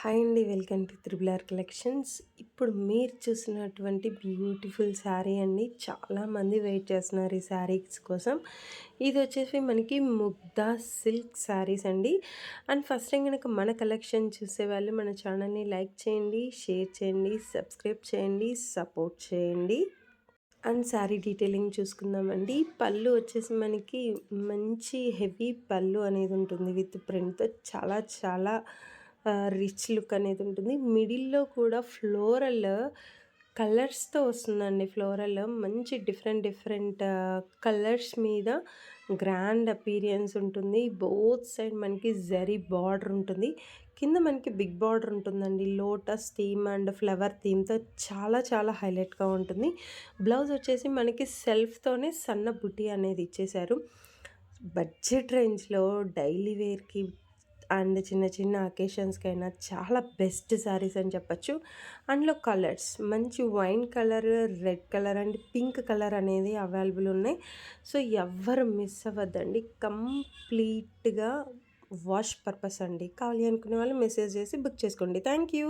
Hi అండి welcome to are collections. ఇప్పుడు మీరు చూసినటువంటి బ్యూటిఫుల్ శారీ అండి. చాలామంది వెయిట్ చేస్తున్నారు ఈ శారీస్ కోసం. ఇది వచ్చేసి మనకి ముగ్ధా సిల్క్ శారీస్ అండి. అండ్ ఫస్ట్ టైం కనుక మన కలెక్షన్ చూసేవాళ్ళు మన ఛానల్ని లైక్ చేయండి షేర్ చేయండి సబ్స్క్రైబ్ చేయండి సపోర్ట్ చేయండి. అండ్ శారీ డీటెయిలింగ్ చూసుకుందామండి. పళ్ళు వచ్చేసి మనకి మంచి హెవీ పళ్ళు అనేది ఉంటుంది విత్ ప్రింట్తో చాలా చాలా రిచ్ లుక్ అనేది ఉంటుంది. మిడిల్లో కూడా ఫ్లోరల్ కలర్స్తో వస్తుందండి ఫ్లోరల్. మంచి డిఫరెంట్ డిఫరెంట్ కలర్స్ మీద గ్రాండ్ అపీరియన్స్ ఉంటుంది. బోత్ సైడ్ మనకి జరీ బార్డర్ ఉంటుంది. కింద మనకి బిగ్ బార్డర్ ఉంటుందండి. లోటస్ థీమ్ అండ్ ఫ్లవర్ థీమ్తో చాలా చాలా హైలైట్గా ఉంటుంది. బ్లౌజ్ వచ్చేసి మనకి సెల్ఫ్తోనే సన్న బుట్టి అనేది ఇచ్చేశారు. బడ్జెట్ రేంజ్లో డైలీ వేర్కి అండ్ చిన్న చిన్న అకేషన్స్కైనా చాలా బెస్ట్ శారీస్ అని చెప్పచ్చు. అందులో కలర్స్ మంచి wine colour red colour and pink colour అనేది అవైలబుల్ ఉన్నాయి. సో ఎవ్వరు మిస్ అవ్వద్దండి. కంప్లీట్గా వాష్ పర్పస్ అండి. కావాలి అనుకునే వాళ్ళు మెసేజ్ చేసి బుక్ చేసుకోండి. Thank you.